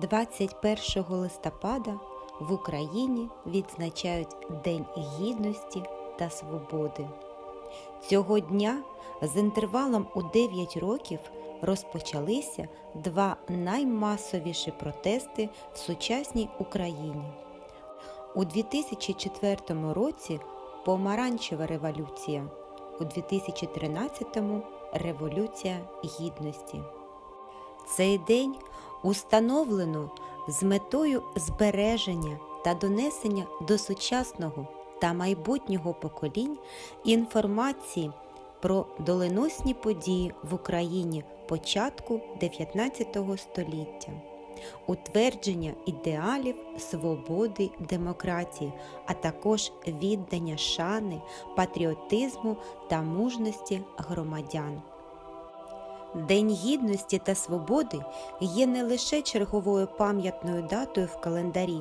21 листопада в Україні відзначають День Гідності та Свободи. Цього дня з інтервалом у 9 років розпочалися два наймасовіші протести в сучасній Україні. У 2004 році Помаранчева революція, у 2013 Революція Гідності. Цей день установлено з метою збереження та донесення до сучасного та майбутнього поколінь інформації про доленосні події в Україні початку 19 століття, утвердження ідеалів свободи, демократії, а також віддання шани, патріотизму та мужності громадян. День гідності та свободи є не лише черговою пам'ятною датою в календарі.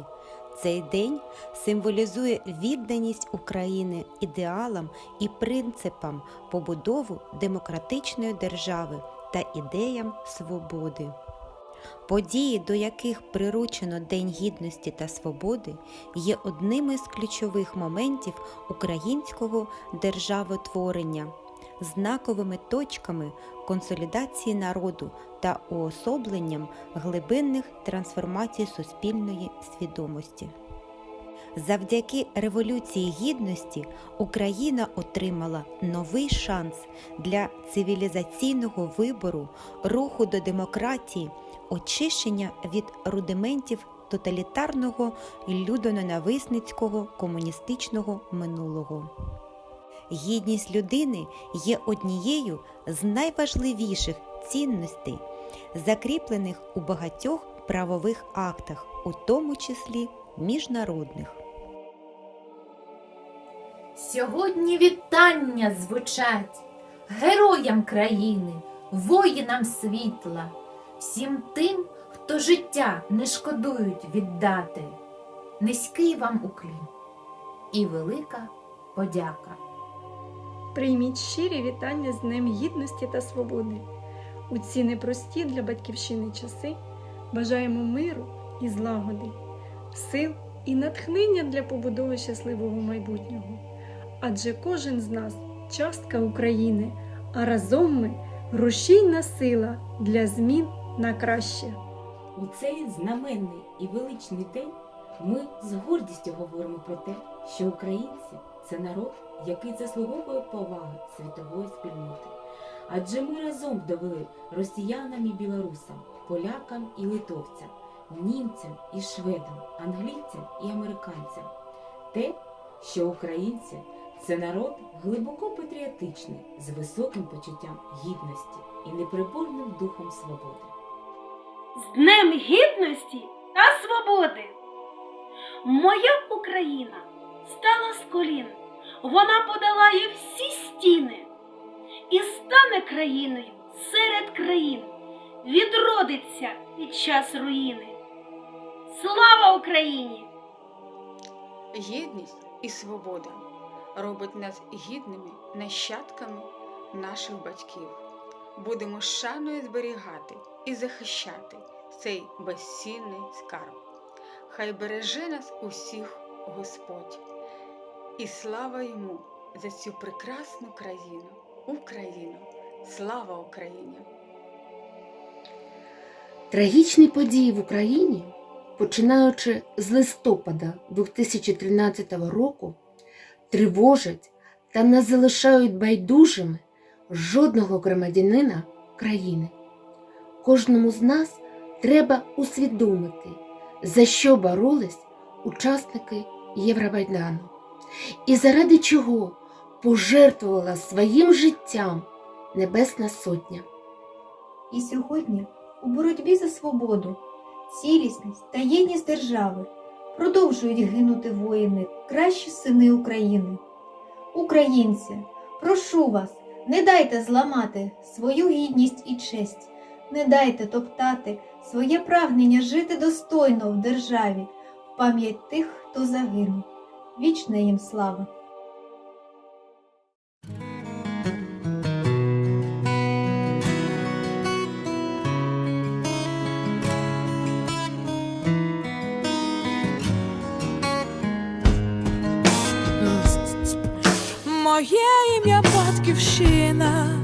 Цей день символізує відданість України ідеалам і принципам побудову демократичної держави та ідеям свободи. Події, до яких приручено День гідності та свободи, є одним із ключових моментів українського державотворення знаковими точками консолідації народу та уособленням глибинних трансформацій суспільної свідомості. Завдяки Революції Гідності Україна отримала новий шанс для цивілізаційного вибору, руху до демократії, очищення від рудиментів тоталітарного людоненависницького комуністичного минулого. Гідність людини є однією з найважливіших цінностей, закріплених у багатьох правових актах, у тому числі міжнародних. Сьогодні вітання звучать героям країни, воїнам світла, всім тим, хто життя не шкодують віддати. Низький вам уклін і велика подяка. Прийміть щирі вітання з Днем Гідності та Свободи. У ці непрості для батьківщини часи бажаємо миру і злагоди, сил і натхнення для побудови щасливого майбутнього. Адже кожен з нас частка України, а разом ми рушійна сила для змін на краще. У цей знаменний і величний день ми з гордістю говоримо про те, що українці це народ, який заслуговує поваги світової спільноти. Адже ми разом довели росіянам і білорусам, полякам і литовцям, німцям і шведам, англійцям і американцям те, що українці це народ глибоко патріотичний, з високим почуттям гідності і непереборним духом свободи. з Днем Гідності та Свободи. Моя Україна стала з колін, вона подолає всі стіни і стане країною серед країн, відродиться під час руїни. Слава Україні! Гідність і свобода робить нас гідними нащадками наших батьків. Будемо шаною зберігати і захищати цей безцінний скарб. Хай береже нас усіх Господь. І слава йому за цю прекрасну країну, Україну. Слава Україні! Трагічні події в Україні, починаючи з листопада 2013 року, тривожать та не залишають байдужими жодного громадянина країни. Кожному з нас треба усвідомити, за що боролись учасники Євробайдану і заради чого пожертвувала своїм життям Небесна Сотня. І сьогодні у боротьбі за свободу, цілісність та єдність держави продовжують гинути воїни, кращі сини України. Українці, прошу вас, не дайте зламати свою гідність і честь, не дайте топтати своє прагнення жити достойно в державі, в пам'ять тих, хто загинув вічна їм слава. Моє ім'я батьківщина.